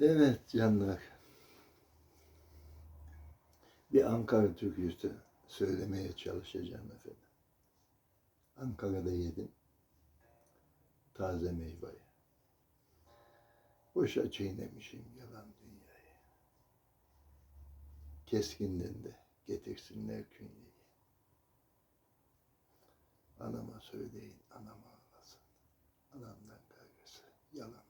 Evet canlar. Bir Ankara türküsü söylemeye çalışacağım efendim. Ankara'da yedim. Taze meyveyi. Boşa çiğnemişim yalan dünyayı. Keskinden de getirsinler künyeyi. Anama söyleyin, anam ağlasın. Anamdan kaygısı, yalan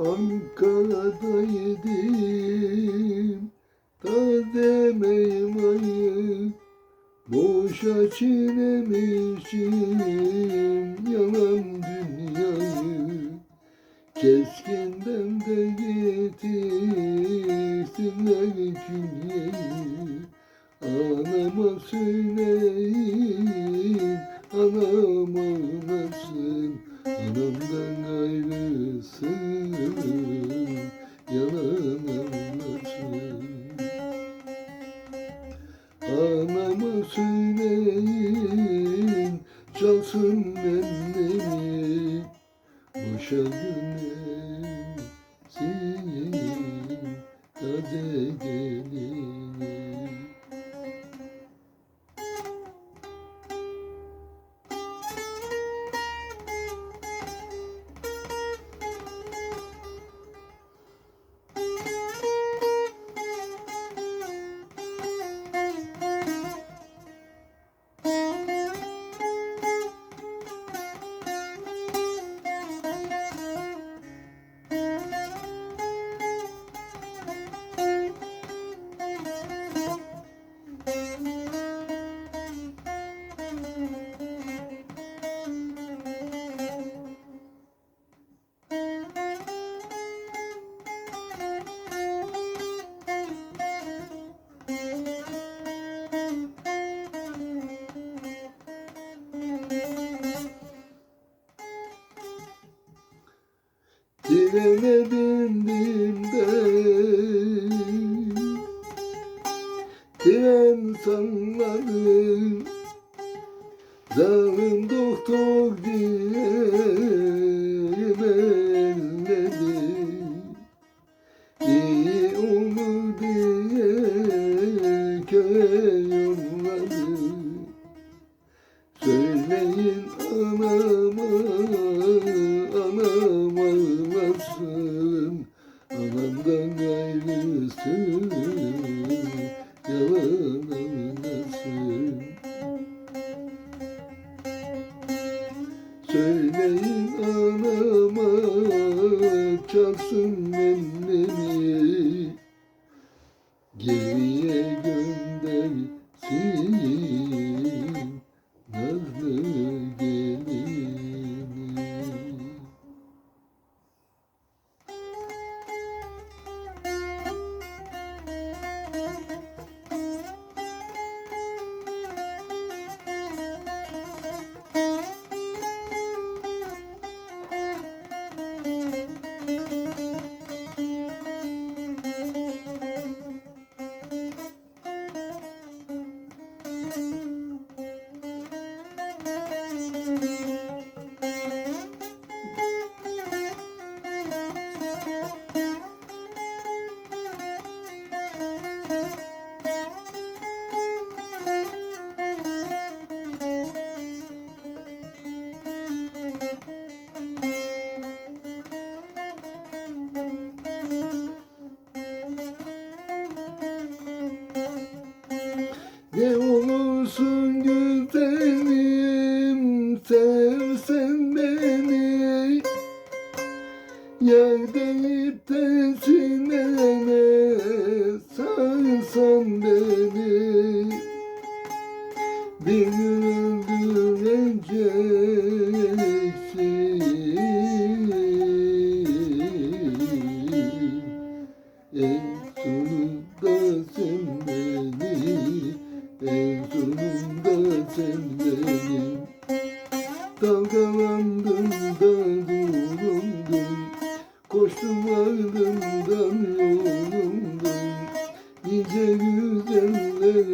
Ankara'da yedim taze meyveyi Boşa çiğnemişim. Yalan dünyayı Keskinden de getirsinler künyeyi Anama söyleyin anam ağlasın Anamdan ayrısın Anama söyleyin çalsın beni Boşa göndersin taze gelini Trene bindim de. Tren salladı Zalim doktor diye İyi olur diye köye Anamdan ayrısın, yalan anlasın Söyleyin anama, çalsın beni Geriye göndersin nazlı you. Koştum ardından yoruldum Nice güzeller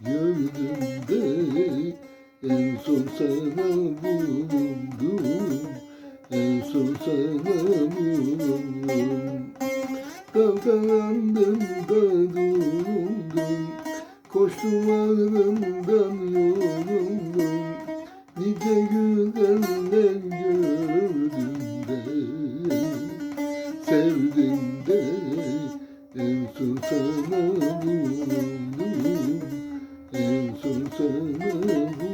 gördüm de. En son sana bulundum. En son sana bulundum. Dalgalandım da durumdum Koştum ardından Sana buldum